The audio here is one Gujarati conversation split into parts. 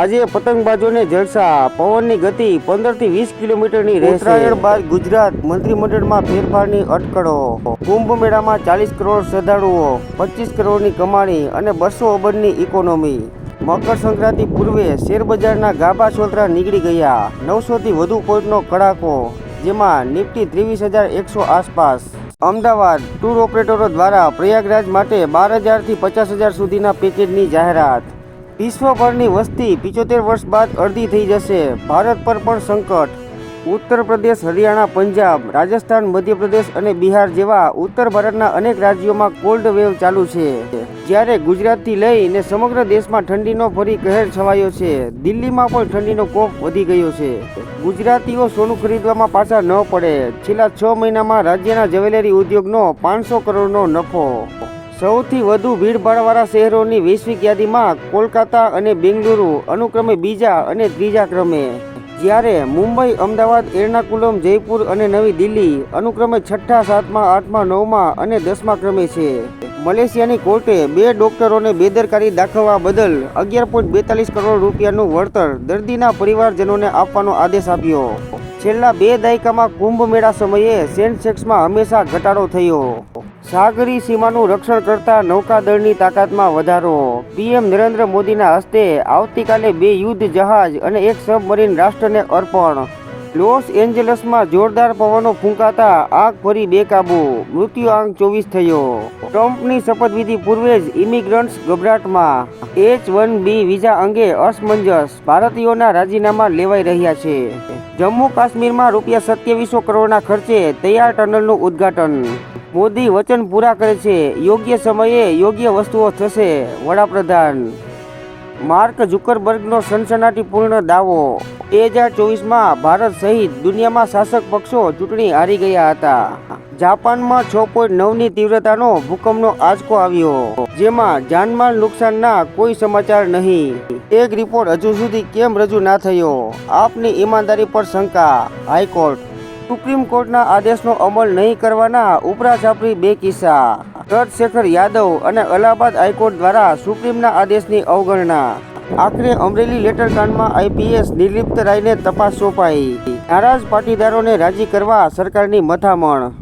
આજે પતંગબાજોને જલસા. પવનની ગતિ પંદરથી વીસ કિલોમીટરની રહેશે. બાદ ગુજરાત મંત્રીમંડળમાં ફેરફારની અટકળો. કુંભ મેળામાં ચાલીસ કરોડ શ્રદ્ધાળુઓ, પચીસ કરોડની કમાણી અને બસો અબજની ઇકોનોમી. મકર સંક્રાંતિ પૂર્વે શેરબજારના ગાભા છોતરા નીકળી ગયા. નવસોથી વધુ પોઈન્ટનો કડાકો, જેમાં નિફ્ટી ત્રેવીસ હજાર એકસો આસપાસ. અમદાવાદ ટૂર ઓપરેટરો દ્વારા પ્રયાગરાજ માટે બાર હજારથી પચાસ હજાર સુધીના પેકેજની જાહેરાત. વિશ્વભરની વસ્તી પિચોતેર વર્ષ બાદ અડધી થઈ જશે. ભારત પર પણ સંકટ. ઉત્તર પ્રદેશ, હરિયાણા, પંજાબ, રાજસ્થાન, મધ્યપ્રદેશ અને બિહાર જેવા ઉત્તર ભારતના અનેક રાજ્યોમાં કોલ્ડ વેવ ચાલુ છે. જ્યારે ગુજરાતથી લઈને સમગ્ર દેશમાં ઠંડીનો ફરી કહેર છવાયો છે. દિલ્હીમાં પણ ઠંડીનો કોપ વધી ગયો છે. ગુજરાતીઓ સોનું ખરીદવામાં પાછા ન પડે. છેલ્લા છ મહિનામાં રાજ્યના જ્વેલરી ઉદ્યોગનો પાંચસો કરોડનો નફો સૌથી વધુ ભીડભાડવાળા શહેરોની વૈશ્વિક યાદીમાં કોલકાતા અને બેંગલુરુ, અનુક્રમે બીજા અને ત્રીજા ક્રમે. જ્યારે મુંબઈ, અમદાવાદ, એર્નાકુલમ, જયપુર અને નવી દિલ્હી, અનુક્રમે છઠ્ઠા, સાતમા, આઠમા, નવમા અને દસમા ક્રમે છે. મલેશિયાની કોર્ટે બે ડોક્ટરોને બેદરકારી દાખવવા બદલ અગિયાર પોઈન્ટ બેતાલીસ કરોડ રૂપિયાનું વળતર દર્દીના પરિવારજનોને આપવાનો આદેશ આપ્યો. છેલ્લા બે દાયકામાં કુંભ મેળા સમયે સેન્સેક્સમાં હંમેશા ઘટાડો થયો. સાગરી સીમાનું રક્ષણ કરતા નૌકાદળની તાકાતમાં વધારો. પીએમ નરેન્દ્ર મોદીના હસ્તે આવતીકાલે બે યુદ્ધ જહાજ અને એક સબમરીન રાષ્ટ્રને અર્પણ. લોસ એન્જલસમાં જોરદાર પવનો ફૂંકાતા આગ ફરી બેકાબુ. મૃત્યુઆંક ચોવીસ થયો. ટ્રમ્પની શપથવિધિ પૂર્વે જ ઇમિગ્રન્ટ્સ ગભરાટમાં. એચ વન બી વિઝા અંગે અસમંજસ ભારતીયોના રાજીનામા લેવાઈ રહ્યા છે. જમ્મુ કાશ્મીરમાં રૂપિયા સત્યાવીસો કરોડના ખર્ચે તૈયાર ટનલનું ઉદ્ઘાટન. મોદી વચન પૂરા કરે છે. યોગ્ય સમયે યોગ્ય વસ્તુઓ થશે. વડાપ્રધાન, માર્ક ઝુકરબર્ગનો સનસનાટીપૂર્ણ દાવો. બે હજાર ચોવીસમાં ભારત સહિત દુનિયામાં શાસક પક્ષો ચૂંટણી હારી ગયા હતા. જાપાનમાં છ પોઈન્ટ નવની તીવ્રતાનો ભૂકંપનો આંચકો આવ્યો, જેમાં જાનમાલ નુકસાનના કોઈ સમાચાર નહીં. એક રિપોર્ટ હજુ સુધી કેમ રજૂ ના થયો? આપની ઈમાનદારી પર શંકા. હાઈકોર્ટ સુપ્રીમ કોર્ટના આદેશનો અમલ નહીં કરવાના ઉપરા છાપરી બે કિસ્સા. ચંદ્રશેખર યાદવ અને અલ્હાબાદ હાઈકોર્ટ દ્વારા સુપ્રીમના આદેશની અવગણના. આખરે અમરેલી લેટર કાંડમાં આઈપીએસ નિર્લિપ્ત રાયને તપાસ સોંપાઈ. નારાજ પાટીદારોને રાજી કરવા સરકારની મથામણ.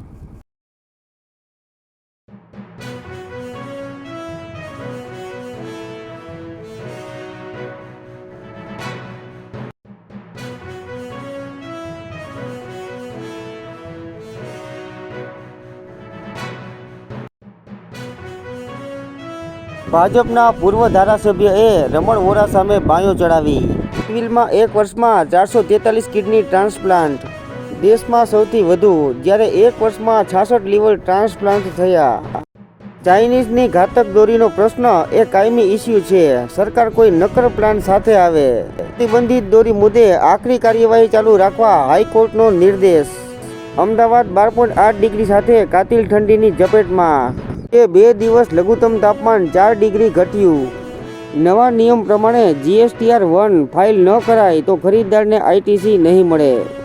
ભાજપના પૂર્વ ધારાસભ્યએ રમણ વોરા સામે બાયો ચડાવી. સિવિલમાં એક વર્ષમાં ચારસો તેતાલીસ કિડની ટ્રાન્સપ્લાન્ટ. દેશમાં સૌથી વધુ, જ્યારે એક વર્ષમાં છાસઠ લીવર ટ્રાન્સપ્લાન્ટ થયા. ચાઇનીઝની ઘાતક દોરીનો પ્રશ્ન એ કાયમી ઇસ્યુ છે. સરકાર કોઈ નક્કર પ્લાન સાથે આવે. પ્રતિબંધિત દોરી મુદ્દે આખરી કાર્યવાહી ચાલુ રાખવા હાઈકોર્ટનો નિર્દેશ. અમદાવાદ બાર પોઈન્ટ આઠ ડિગ્રી સાથે કાતિલ ઠંડીની ઝપેટમાં એ બે દિવસ લઘુત્તમ તાપમાન ચાર ડિગ્રી ઘટ્યું. નવા નિયમ પ્રમાણે જીએસટીઆર વન ફાઇલ ન કરાય તો ખરીદદારને આઈટીસી નહીં મળે.